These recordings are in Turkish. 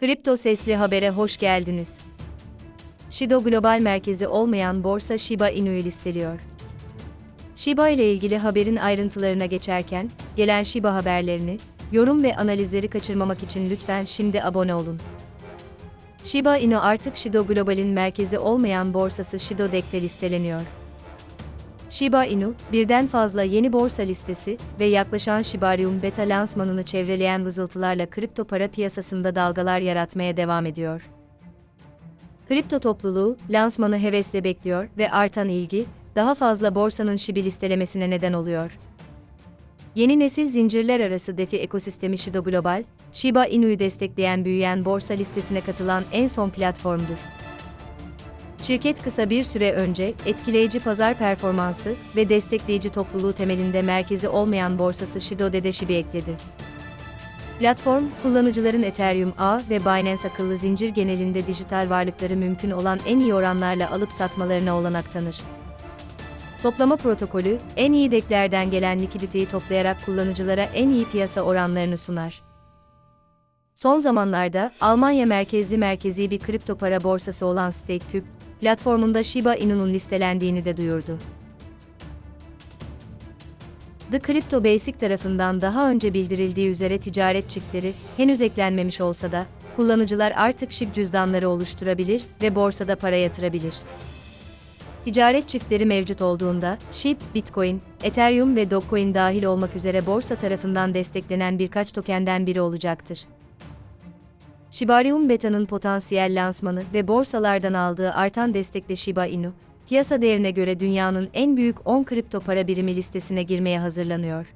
Kripto Sesli Haber'e hoş geldiniz. Shido Global merkezi olmayan borsa Shiba Inu'yu listeliyor. Shiba ile ilgili haberin ayrıntılarına geçerken, gelen Shiba haberlerini, yorum ve analizleri kaçırmamak için lütfen şimdi abone olun. Shiba Inu artık Shido Global'in merkezi olmayan borsası Shido Deck'te listeleniyor. Shiba Inu, birden fazla yeni borsa listesi ve yaklaşan Shibarium beta lansmanını çevreleyen vızıltılarla kripto para piyasasında dalgalar yaratmaya devam ediyor. Kripto topluluğu, lansmanı hevesle bekliyor ve artan ilgi, daha fazla borsanın Shibi listelemesine neden oluyor. Yeni nesil zincirler arası DeFi ekosistemi Shido Global, Shiba Inu'yu destekleyen büyüyen borsa listesine katılan en son platformdur. Şirket kısa bir süre önce etkileyici pazar performansı ve destekleyici topluluğu temelinde merkezi olmayan borsası Shido'de Shibi ekledi. Platform, kullanıcıların Ethereum ağ ve Binance akıllı zincir genelinde dijital varlıkları mümkün olan en iyi oranlarla alıp satmalarına olanak tanır. Toplama protokolü, en iyi deklerden gelen likiditeyi toplayarak kullanıcılara en iyi piyasa oranlarını sunar. Son zamanlarda, Almanya merkezli merkezi bir kripto para borsası olan StakeCube, platformunda Shiba Inu'nun listelendiğini de duyurdu. The Crypto Basic tarafından daha önce bildirildiği üzere ticaret çiftleri henüz eklenmemiş olsa da, kullanıcılar artık SHIB cüzdanları oluşturabilir ve borsada para yatırabilir. Ticaret çiftleri mevcut olduğunda, SHIB, Bitcoin, Ethereum ve Dogecoin dahil olmak üzere borsa tarafından desteklenen birkaç tokenden biri olacaktır. Shibarium Beta'nın potansiyel lansmanı ve borsalardan aldığı artan destekle Shiba Inu, piyasa değerine göre dünyanın en büyük 10 kripto para birimi listesine girmeye hazırlanıyor.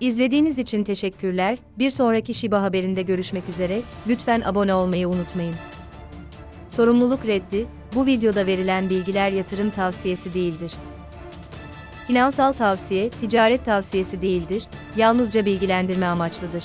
İzlediğiniz için teşekkürler. Bir sonraki Shiba haberinde görüşmek üzere. Lütfen abone olmayı unutmayın. Sorumluluk reddi, bu videoda verilen bilgiler yatırım tavsiyesi değildir. Finansal tavsiye, ticaret tavsiyesi değildir, yalnızca bilgilendirme amaçlıdır.